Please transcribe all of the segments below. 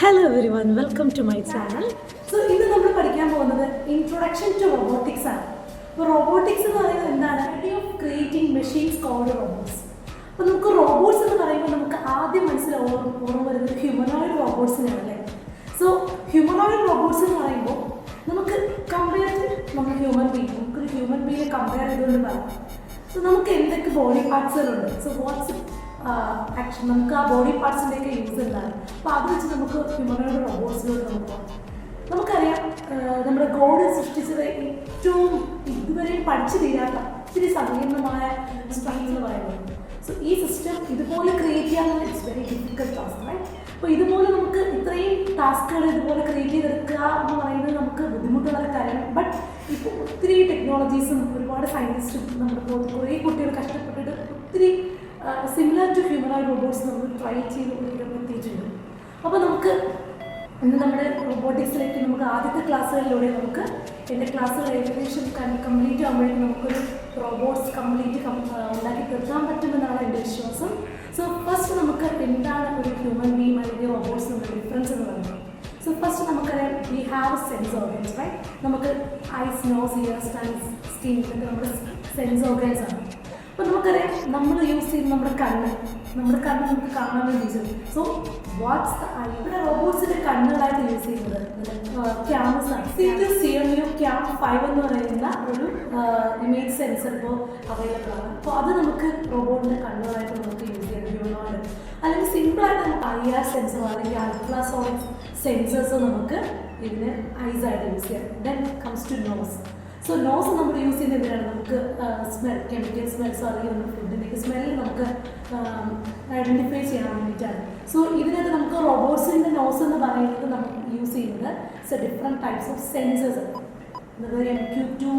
Hello everyone welcome to my channel so ഇന്ന് നമ്മൾ പഠിക്കാൻ പോകുന്നത് ഇൻട്രൊഡക്ഷൻ ടു റോബോട്ടിക്സ് ആണ്. അപ്പോൾ റോബോട്ടിക്സ് എന്ന് പറയുന്നത് എന്താണ്? Of creating machines called robots അപ്പോൾ നമുക്ക് റോബോട്ട്സ് എന്ന് പറയുമ്പോൾ നമുക്ക് ആദ്യം മനസ്സിലാവും ഓർമ്മ വരുന്നത് ഹ്യൂമനോയിഡ് റോബോട്ട്സിനാണ് അല്ലേ സോ ഹ്യൂമനോയിഡ് റോബോട്ട്സ് എന്ന് പറയുമ്പോൾ നമുക്ക് കമ്പയർ നമ്മൾ ഹ്യൂമൻ ബീങ് നമുക്കൊരു ഹ്യൂമൻ ബീങ്ങിനെ കമ്പയർ ചെയ്തുകൊണ്ട് പറയാം. സോ നമുക്ക് എന്തൊക്കെ ബോഡി പാർട്സുകളുണ്ട് സോ വാട്ട്സ് ആക്ഷൻ നമുക്ക് ആ ബോഡി പാർട്സിന്റെയൊക്കെ യൂസ് എന്താണ് അപ്പോൾ അത് വെച്ച് നമുക്ക് ഹ്യൂമനോയിഡ് റോബോട്ട്സിലോട്ട് നമുക്ക് പോകാം നമുക്കറിയാം നമ്മുടെ ഗോഡ് സൃഷ്ടിച്ചത് ഏറ്റവും ഇതുവരെയും പഠിച്ചു തീരാത്ത ഇത്തിരി സങ്കീർണമായ സ്ട്രക്ചർ പറയുന്നത്. സോ ഈ സിസ്റ്റം ഇതുപോലെ ക്രിയേറ്റ് ചെയ്യാൻ it's very difficult task right അപ്പോൾ ഇതുപോലെ നമുക്ക് ഇത്രയും ടാസ്കുകൾ ഇതുപോലെ ക്രിയേറ്റ് ചെയ്തെടുക്കുക എന്ന് പറയുന്നത് നമുക്ക് ബുദ്ധിമുട്ടുള്ള കാര്യമാണ്. ബട്ട് ഇപ്പോൾ ഒത്തിരി ടെക്നോളജീസും ഒരുപാട് സയന്റിസ്റ്റും നമ്മുടെ കുറേ കുട്ടികൾ കഷ്ടപ്പെട്ടിട്ട് ഒത്തിരി സിമിലർ ടു ഹ്യൂമനോയിഡ് റോബോട്ട്സ് നമ്മൾ ട്രൈ ചെയ്ത് എത്തിയിട്ടുണ്ട് അപ്പോൾ നമുക്ക് ഇന്ന് നമ്മുടെ റോബോട്ടിക്സിലേക്ക് നമുക്ക് ആദ്യത്തെ ക്ലാസ്സുകളിലൂടെ നമുക്ക് എന്റെ ക്ലാസ്സുകൾ ഏകദേശം കംപ്ലീറ്റ് ആകുമ്പോഴേക്കും നമുക്കൊരു റോബോട്ട്സ് കംപ്ലീറ്റ് ഉണ്ടാക്കി തീർക്കാൻ പറ്റുമെന്നാണ് എന്റെ വിശ്വാസം. സോ ഫസ്റ്റ് നമുക്ക് എന്താണ് ഒരു ഹ്യൂമൻ ബീങ് അല്ലെങ്കിൽ റോബോട്ട്സ് നമ്മുടെ ഡിഫറൻസ് എന്ന് പറയുന്നത്? സോ ഫസ്റ്റ് നമുക്കറിയാം we have sense organs right നമുക്ക് eyes nose ears times skin ഇതൊക്കെ നമ്മുടെ സെൻസ് ഓർഗൻസ് ആണ്. അപ്പോൾ നമുക്കറിയാം നമ്മൾ യൂസ് ചെയ്യുന്ന നമ്മുടെ കണ്ണ്. നമ്മുടെ കണ്ണ് നമുക്ക് കാണാൻ യൂസ് ചെയ്യും. സോ വാട്ട്സ് ഇവിടെ റോബോട്ട്സിന്റെ കണ്ണുകളായിട്ട് യൂസ് ചെയ്യുന്നത്. ക്യാമസ് ആണ്. C M U cam five എന്ന് പറയുന്ന ഒരു ഇമേജ് സെൻസർ ഇപ്പോൾ അവൈലബിൾ ആണ്. അപ്പോൾ അത് നമുക്ക് റോബോട്ടിന്റെ കണ്ണുകളായിട്ട് നമുക്ക് യൂസ് ചെയ്യാം ഹ്യൂമനോയിഡ് അല്ലെങ്കിൽ സിമ്പിളായിട്ട് നമുക്ക് ഐ ആർ സെൻസർ അല്ലെങ്കിൽ അൾട്രാസോണിക് സെൻസേഴ്സ് നമുക്ക് ഇതിന് ഐസ് ആയിട്ട് യൂസ് ചെയ്യാം. Then comes to nose so nose നമ്മൾ യൂസ് ചെയ്യുന്ന എന്തിനാണ് നമുക്ക് സ്മെൽ കെമിക്കൽ സ്മെൽസ് അല്ലെങ്കിൽ നമ്മുടെ ഫുഡിന്റെ സ്മെല്ല് നമുക്ക് ഐഡന്റിഫൈ ചെയ്യാൻ വേണ്ടിയിട്ടാണ്. സോ ഇതിനകത്ത് നമുക്ക് റോബോട്ട്സിന്റെ നോസ് എന്ന് പറയുന്നത് നമ്മൾ യൂസ് ചെയ്യുന്നത്. So different types of sensors അതായത് M Q two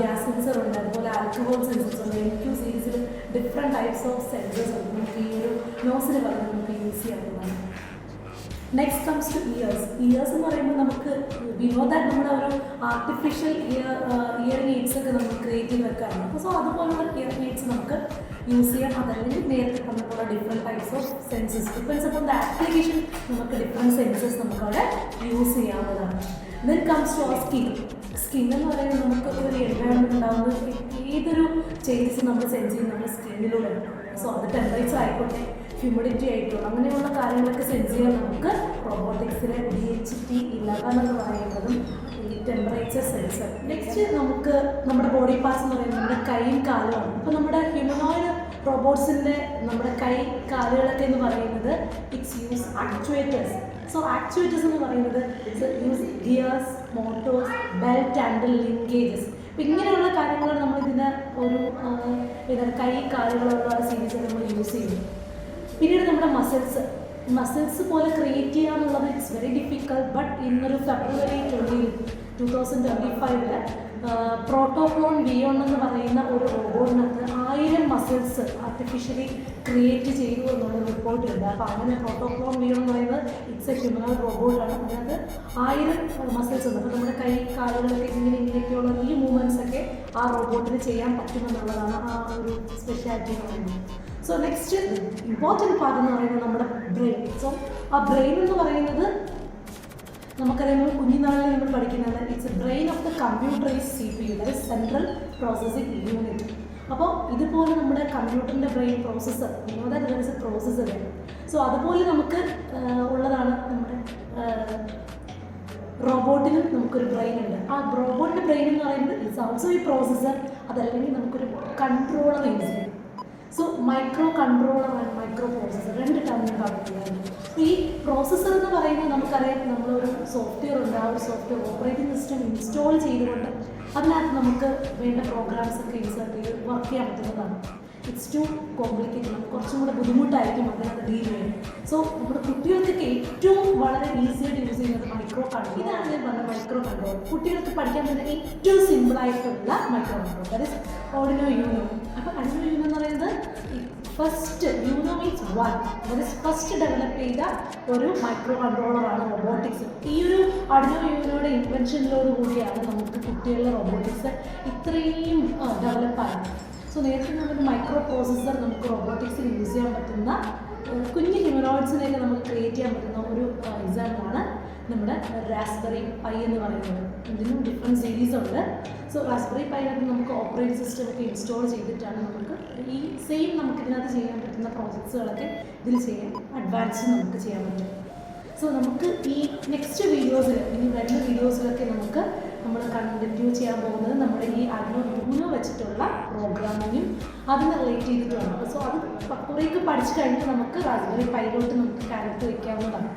gas sensor ഉണ്ട്. അതുപോലെ ആൽക്കഹോൾ സെൻസേഴ്സ് ഉണ്ട്. എം ക്യൂ സീരീസിൽ ഡിഫറെന്റ് ടൈപ്സ് ഓഫ് സെൻസേഴ്സ് ഉണ്ട്. നമുക്ക് ഈ ഒരു നോസിന് പറഞ്ഞ് നമുക്ക് യൂസ് ചെയ്യാവുന്നതാണ്. Next comes to ears ears എന്ന് പറയുമ്പോൾ നമുക്ക് വിനോദായിട്ട് നമ്മുടെ ഒരു ആർട്ടിഫിഷ്യൽ ഇയർ ഇയർ നീഡ്സ് ഒക്കെ നമുക്ക് ക്രിയേറ്റ് ചെയ്ത് വെക്കാറുണ്ട് അപ്പോൾ സോ അതുപോലുള്ള ഇയർ നീഡ്സ് നമുക്ക് യൂസ് ചെയ്യാം. അതല്ലെങ്കിൽ നേരത്തെ പറഞ്ഞ different types of senses depends അപ്പോൾ ദ ആപ്ലിക്കേഷൻ നമുക്ക് ഡിഫറെന്റ് സെൻസസ് നമുക്ക് അവിടെ യൂസ് ചെയ്യാവുന്നതാണ്. Then comes to our skin skin എന്ന് പറയുമ്പോൾ നമുക്ക് ഒരു എൻവയോൺമെന്റ് ഉണ്ടാകുന്നത് ഏതൊരു ചേഞ്ചസ് നമ്മൾ സെൻസ് ചെയ്യുന്ന നമ്മുടെ സ്കിന്നിലൂടെ സോ അത് ടെമ്പറേച്ചർ ആയിക്കോട്ടെ ഹ്യൂമിഡിറ്റി ആയിട്ടും അങ്ങനെയുള്ള കാര്യങ്ങളൊക്കെ സെൻസ് ചെയ്യാൻ നമുക്ക് റോബോട്ടിക്സിലെ ഡി എച്ച് ടി ഇലവൻ എന്ന് പറയുന്നതും ഈ ടെമ്പറേച്ചർ സെൻസർ നെക്സ്റ്റ് നമുക്ക് നമ്മുടെ ബോഡി പാർട്സ് എന്ന് പറയുന്നത് നമ്മുടെ കൈയും കാലുമാണ്. അപ്പോൾ നമ്മുടെ ഹ്യൂമനോയിഡ് റോബോട്ട്സിന്റെ നമ്മുടെ കൈ കാലുകളൊക്കെ എന്ന് പറയുന്നത് it's use actuators so actuators എന്ന് പറയുന്നത് it's use gears motors belt and linkages അപ്പം ഇങ്ങനെയുള്ള കാര്യങ്ങളാണ് നമ്മൾ ഇതിന് ഒരു എന്താണ് കൈ കാലുകളുള്ള സീരീസ് നമ്മൾ യൂസ് ചെയ്യുന്നത്. പിന്നീട് നമ്മുടെ മസിൽസ് മസിൽസ് പോലെ ക്രിയേറ്റ് ചെയ്യുക എന്നുള്ളത് ഇറ്റ്സ് വെരി ഡിഫിക്കൽട്ട് ബട്ട് ഇന്നൊരു February twenty two thousand twenty ഫൈവിൽ പ്രോട്ടോക്ലോൺ വിയോൺ എന്ന് പറയുന്ന ഒരു റോബോട്ടിനകത്ത് ആയിരം മസിൽസ് ആർട്ടിഫിഷ്യലി ക്രിയേറ്റ് ചെയ്തു എന്നുള്ള റിപ്പോർട്ട് ഉണ്ട്. അപ്പോൾ അങ്ങനെ പ്രോട്ടോക്ലോൺ വിയോൺ എന്ന് പറയുന്നത് ഇറ്റ്സ് എ ഹ്യൂമൻ റോബോട്ടാണ് അതിനകത്ത് ആയിരം മസിൽസ് ഉണ്ട്. അപ്പോൾ നമ്മുടെ കൈ കാലുകളൊക്കെ ഇങ്ങനെ ഇങ്ങനെയൊക്കെയുള്ള ഈ മൂവ്മെന്റ്സ് ഒക്കെ ആ റോബോട്ടിന് ചെയ്യാൻ പറ്റുമെന്നുള്ളതാണ് ആ ഒരു സ്പെഷ്യാലിറ്റി എന്ന് പറയുന്നത്. സോ നെക്സ്റ്റ് ഇമ്പോർട്ടന്റ് പാർട്ട് എന്ന് പറയുന്നത് നമ്മുടെ ബ്രെയിൻ സോ ആ ബ്രെയിൻ എന്ന് പറയുന്നത് നമുക്കറിയാം നമ്മൾ കുഞ്ഞുനാളിൽ നമ്മൾ പഠിക്കുന്നത് it's brain of the computer is C P U that central processing unit അപ്പോൾ ഇതുപോലെ നമ്മുടെ കമ്പ്യൂട്ടറിന്റെ brain processor a processor so അതുപോലെ നമുക്ക് ഉള്ളതാണ് നമ്മുടെ റോബോട്ടിനും നമുക്കൊരു ബ്രെയിൻ ഉണ്ട്. ആ റോബോട്ടിന്റെ ബ്രെയിൻ എന്ന് പറയുന്നത് ഇറ്റ്സ് ഓൾസോ ഈ പ്രോസസ്സർ അതല്ലെങ്കിൽ നമുക്കൊരു കൺട്രോളർ യൂസ് ചെയ്യും. Micro controller and micro processor രണ്ട് ടൈമിൽ പറഞ്ഞിട്ടുണ്ടായിരുന്നു ഈ പ്രോസസ്സർ എന്ന് പറയുന്നത് നമുക്കറിയാം നമ്മളൊരു സോഫ്റ്റ്വെയർ ഉണ്ട്. ആ ഒരു സോഫ്റ്റ്വെയർ ഓപ്പറേറ്റിംഗ് സിസ്റ്റം ഇൻസ്റ്റാൾ ചെയ്തുകൊണ്ട് അതിനകത്ത് നമുക്ക് വേണ്ട പ്രോഗ്രാംസ് ഒക്കെ ഇൻസേർട്ട് ചെയ്ത് വർക്ക് ചെയ്യാൻ പറ്റുന്നതാണ്. ഇറ്റ്സ് ടു കോംപ്ലിക്കേറ്റഡ് നമുക്ക് കുറച്ചും കൂടെ ബുദ്ധിമുട്ടായിരിക്കും അതിനകത്ത് ഡീൽ ചെയ്യാൻ. സോ നമ്മുടെ കുട്ടികൾക്കൊക്കെ ഏറ്റവും വളരെ ഈസിയായിട്ട് യൂസ് ചെയ്യുന്നത് മൈക്രോ കൺട്രോൾ ഇതാണ് ഞാൻ പറഞ്ഞ മൈക്രോ കൺട്രോൾ കുട്ടികൾക്ക് പഠിക്കാൻ പറ്റുന്ന ഏറ്റവും സിമ്പിൾ ആയിട്ടുള്ള micro control that is Arduino Uno അപ്പോൾ പറയുന്നത് ഫസ്റ്റ് യൂണോ മീൻസ് വൺ അതായത് ഫസ്റ്റ് ഡെവലപ്പ് ചെയ്ത ഒരു മൈക്രോ കൺട്രോളറാണ് റോബോട്ടിക്സ് ഈ ഒരു ഓർഡിനോ യൂണോയുടെ ഇൻവെൻഷനിലോട് കൂടിയാണ് നമുക്ക് കുട്ടികളുടെ റോബോട്ടിക്സ് ഇത്രയും ഡെവലപ്പായത് സോ നേരത്തെ നമുക്ക് മൈക്രോ പ്രോസസ്സർ നമുക്ക് റോബോട്ടിക്സിൽ യൂസ് ചെയ്യാൻ നോട്ട്സിനെയൊക്കെ നമുക്ക് ക്രിയേറ്റ് ചെയ്യാൻ പറ്റുന്ന ഒരു എക്സാമ്പിളാണ് നമ്മുടെ റാസ്ബെറി പൈ എന്ന് പറയുന്നത്. ഇതിനും ഡിഫറെന്റ് സീരീസ് ഉണ്ട്. സോ റാസ്ബെറി പൈനകത്ത് നമുക്ക് ഓപ്പറേറ്റിംഗ് സിസ്റ്റം ഒക്കെ ഇൻസ്റ്റാൾ ചെയ്തിട്ടാണ് നമുക്ക് ഈ സെയിം നമുക്ക് ഇതിനകത്ത് ചെയ്യാൻ പറ്റുന്ന പ്രോജക്ട്സുകളൊക്കെ ഇതിൽ ചെയ്യാൻ അഡ്വാൻസ് നമുക്ക് ചെയ്യാൻ പറ്റും. സോ നമുക്ക് ഈ നെക്സ്റ്റ് വീഡിയോസിൽ ഇനി വരുന്ന വീഡിയോസിലൊക്കെ നമുക്ക് നമ്മൾ കണ്ടിന്യൂ ചെയ്യാൻ പോകുന്നത് നമ്മുടെ ഈ അഡ്നോ യൂനോ വെച്ചിട്ടുള്ള പ്രോഗ്രാമിങ്ങും അതിന് റിലേറ്റ് ചെയ്തിട്ടുള്ള സോ അത് കുറേയൊക്കെ പഠിച്ചു കഴിഞ്ഞിട്ട് നമുക്ക് റാസ്ബെറി പൈലോട്ട് നമുക്ക് കാര്യത്ത് വയ്ക്കാവുന്നതാണ്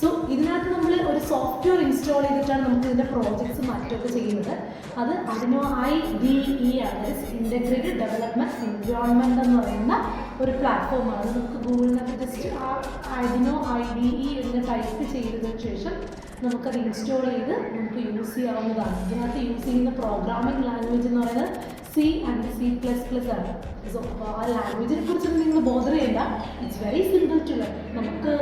സോ ഇതിനകത്ത് നമ്മൾ ഒരു സോഫ്റ്റ്വെയർ ഇൻസ്റ്റാൾ ചെയ്തിട്ടാണ് നമുക്ക് ഇതിന്റെ പ്രോജക്ട്സ് മറ്റൊക്കെ ചെയ്യുന്നത്. അത് അതിനോ ഐ ഡി ഇ ആണ് ഇന്റഗ്രേറ്റഡ് ഡെവലപ്മെന്റ് എൻവയോൺമെന്റ് എന്ന് പറയുന്ന ഒരു പ്ലാറ്റ്ഫോമാണ് നമുക്ക് ഗൂഗിളിനകത്ത് ജസ്റ്റ് ആ അതിനോ ഐ ഡി ഇ എന്ന് ടൈപ്പ് ചെയ്തതിന് ശേഷം നമുക്കത് ഇൻസ്റ്റാൾ ചെയ്ത് നമുക്ക് യൂസ് ചെയ്യാവുന്നതാണ്. ഇതിനകത്ത് യൂസ് ചെയ്യുന്ന പ്രോഗ്രാമിംഗ് ലാംഗ്വേജ് എന്ന് പറയുന്നത് C and C plus plus ആണ്. സോ ആ ലാംഗ്വേജിനെ കുറിച്ചൊന്നും നിങ്ങൾ ബോധർ ചെയ്യണ്ട. It's very simple to learn നമുക്ക്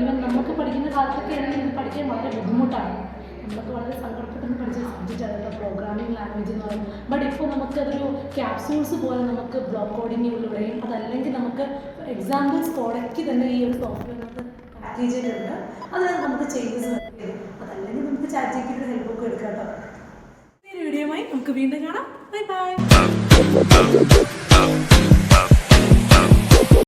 ഈവൻ നമുക്ക് പഠിക്കുന്ന കാലത്തൊക്കെ ആണെങ്കിൽ ഇത് പഠിക്കാൻ വളരെ ബുദ്ധിമുട്ടാണ്. നമുക്ക് വളരെ സങ്കടപ്പെട്ടെന്ന് പഠിച്ച സബ്ജക്റ്റാണ് കേട്ടോ പ്രോഗ്രാമിംഗ് ലാംഗ്വേജ് എന്ന് പറയുന്നത്. ബട്ട് ഇപ്പോൾ നമുക്കതൊരു ക്യാപ്സൂൾസ് പോലെ നമുക്ക് ബ്ലോക്ക് കോഡിങ്ങിലൂടെയും അതല്ലെങ്കിൽ നമുക്ക് എക്സാമ്പിൾസ് കോഡയ്ക്ക് തന്നെ ഈ ഒരു സോഫ്റ്റ്വെയറിനകത്ത് പാക്കേജ് ചെയ്തിട്ടുണ്ട്. അതിനകത്ത് നമുക്ക് ചേഞ്ചസ് അതല്ലെങ്കിൽ നമുക്ക് ചാറ്റ് ഹെൽപ്പ് ഹെൽപ്പൊക്കെ എടുക്കാം കേട്ടോ. ഈ വീഡിയോയുമായി നമുക്ക് വീണ്ടും കാണാം. Bye bye